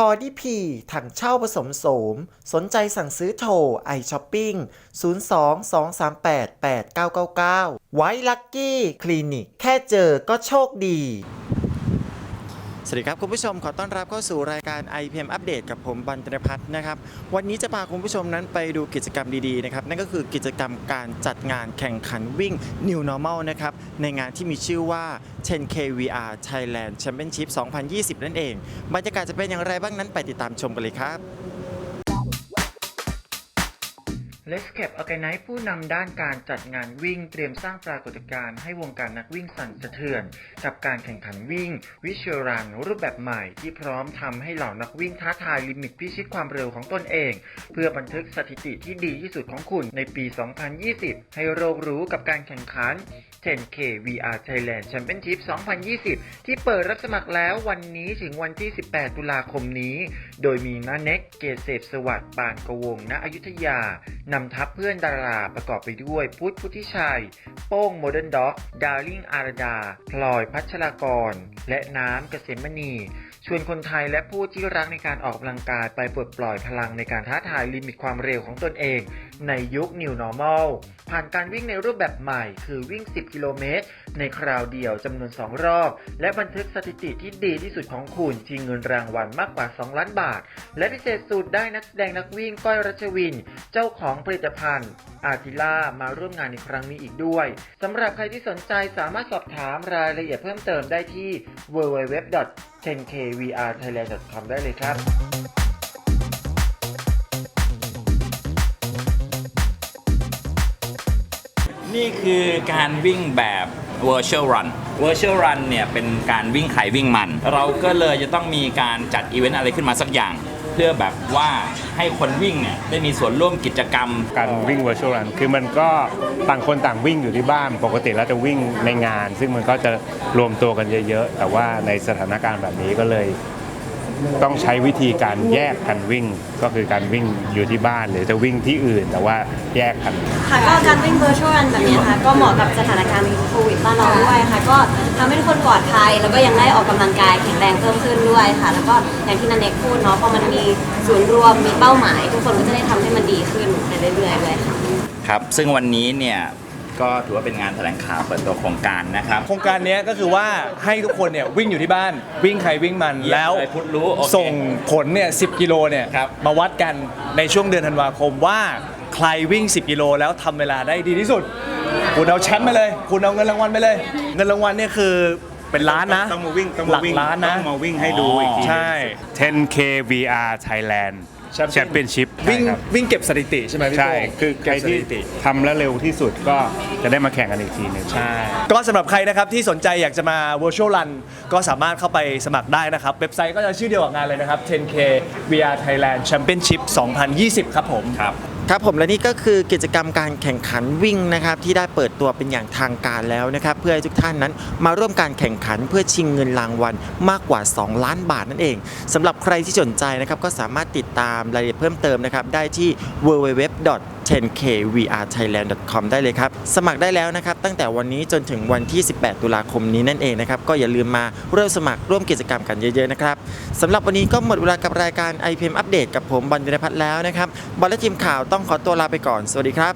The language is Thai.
คอดีพีถังเช่าผสมโสม สนใจสั่งซื้อโทรไอช้อปปิ้ง 02-238-8999 ไว้ลักกี้ คลินิก แค่เจอก็โชคดี สวัสดีครับคุณผู้ชมขอต้อนรับเข้าสู่รายการ IPM อัปเดตกับผมบันตนพัฒน์นะครับวันนี้จะพาคุณผู้ชมนั้นไปดูกิจกรรมดีๆนะครับนั่นก็คือกิจกรรมการจัดงานแข่งขันวิ่ง New Normal นะครับในงานที่มีชื่อว่า 10K VR Thailand Championship 2020 นั่นเอง บรรยากาศจะเป็นอย่างไรบ้างนั้นไปติดตามชมกันเลยครับ Lescap Organize ผู้นำด้านการจัดงานวิ่งเตรียมสร้างปรากฏการณ์ให้วงการนักวิ่งสั่นสะเทือน กับการแข่งขันวิ่ง วิชวลรันรูปแบบใหม่ที่พร้อมทำให้เหล่านักวิ่งท้าทายลิมิตพิชิตความเร็วของตนเอง เพื่อบันทึกสถิติที่ดีที่สุดของคุณในปี 2020 ให้โรครู้กับการแข่งขัน 10K VR Thailand Championship 2020 ที่เปิดรับสมัครแล้ววันนี้ถึงวันที่ 18 ตุลาคมนี้ โดยมีน้าเน็กเกษเสพสวัสดิ์ปานกวงณอยุธยานำทัพเพื่อนดาราประกอบไปด้วยพุทธพุทธิชัย โป้งโมเดิร์นด็อก ดาร์ลิงอารดา พลอยพัชรากร และน้ำเกษมณี ชวนคนไทยและผู้ที่รักในการออกกำลังกายไปปลดปล่อยพลังในการท้าทายลิมิตความเร็วของตนเอง ในยุค New Normal ผ่านการวิ่งในรูปแบบใหม่ คือวิ่ง 10 กิโลเมตร ในคราวเดียวจำนวน 2 รอบ และบันทึกสถิติที่ดีที่สุดของคุณที่เงินรางวัลมากกว่า 2 ล้านบาท และพิเศษสุดได้นักแสดงนักวิ่งก้อยรัชวิน เจ้าของผลิตภัณฑ์อาร์ติล่ามาร่วมงานในครั้งนี้อีกด้วยสำหรับใครที่สนใจสามารถสอบถามรายละเอียดเพิ่มเติมได้ที่ www.10kvrthailand.com ได้เลยครับ นี่คือการวิ่งแบบ virtual run virtual run เนี่ยเป็นการวิ่งไขวิ่งมัน เราก็เลยจะต้องมีการจัดอีเวนต์อะไรขึ้นมาสักอย่าง เพื่อแบบว่าให้คนวิ่งเนี่ยได้มีส่วนร่วมกิจกรรม การวิ่ง virtual run คือมันก็ต่างคนต่างวิ่งอยู่ที่บ้าน ปกติแล้วจะวิ่งในงาน ซึ่งมันก็จะรวมตัวกันเยอะ ๆ แต่ว่าในสถานการณ์แบบนี้ก็เลย ต้องใช้วิธีการแยกกันวิ่ง ก็คือการวิ่งอยู่ที่บ้านหรือจะวิ่งที่อื่น แต่ว่าแยกกัน ค่ะก็การวิ่ง virtual run แบบนี้นะคะก็เหมาะกับสถานการณ์โควิดบ้านเราด้วยค่ะ ก็ทำให้ทุกคนปลอดภัย แล้วก็ยังได้ออกกำลังกายแข็งแรงเพิ่มขึ้นด้วยค่ะ แล้วก็อย่างที่นันเน็กพูดเนาะพอมันมีศูนย์รวมมีเป้าหมาย ทุกคนก็จะได้ทำให้มันดีขึ้นไปเรื่อยๆด้วยค่ะ ครับ ซึ่งวันนี้เนี่ย ก็ถือว่าเป็นงานแถลงข่าวเปิดตัวโครงการนะครับ โครงการเนี้ยก็คือว่าให้ทุกคนเนี่ยวิ่งอยู่ที่บ้านวิ่งใครวิ่งมันเยี่ยมแล้วเลยพุทธรู้โอเคส่งผลเนี่ย10กิโลเนี่ยครับ มาวัดกันในช่วงเดือนธันวาคมว่าใครวิ่ง 10 กิโลแล้วทำเวลาได้ดีที่สุด คุณเอาแชมป์ไปเลย คุณเอาเงินรางวัลไปเลย เงินรางวัลเนี่ยคือเป็นล้านนะต้องมาวิ่งต้องหลัมากวิ่งล้านนะ ต้องมาวิ่งให้ดูอีกที ใช่ 10K VR Thailand Championship วิ่งใช่ครับวิ่งเก็บสถิติใช่ไหมพี่ใช่โป้งคือใครเก็บสที่ถิติทำแล้วเร็วที่สุดก็จะได้มาแข่งกันอีกทีหนึ่งใช่ ก็สำหรับใครนะครับที่สนใจอยากจะมา virtual run ก็สามารถเข้าไปสมัครได้นะครับ เว็บไซต์ก็จะชื่อเดียวกับงานเลยนะครับ 10K VR Thailand Championship 2020 ครับผม ครับ ครับผมและนี่ก็คือกิจกรรมการแข่งขันวิ่งนะครับที่ได้เปิดตัวเป็นอย่างทางการแล้วนะครับเพื่อให้ทุกท่านนั้นมาร่วมการแข่งขันเพื่อชิงเงินรางวัลมากกว่า 2 ล้านบาทนั่นเองสำหรับใครที่สนใจนะครับก็สามารถติดตามรายละเอียดเพิ่มเติมนะครับได้ที่ 10kvr.thailand.com ได้เลยครับ สมัครได้แล้วนะครับ ตั้งแต่วันนี้จนถึงวันที่ 18 ตุลาคมนี้นั่นเองนะครับ ก็อย่าลืมมาเริ่มสมัครร่วมกิจกรรมกันเยอะๆนะครับสำหรับวันนี้ก็หมดเวลากับรายการ IPM อัปเดตกับผมบอลวิรพัฒน์แล้วนะครับบอลและทีมข่าวต้องขอตัวลาไปก่อน สวัสดีครับ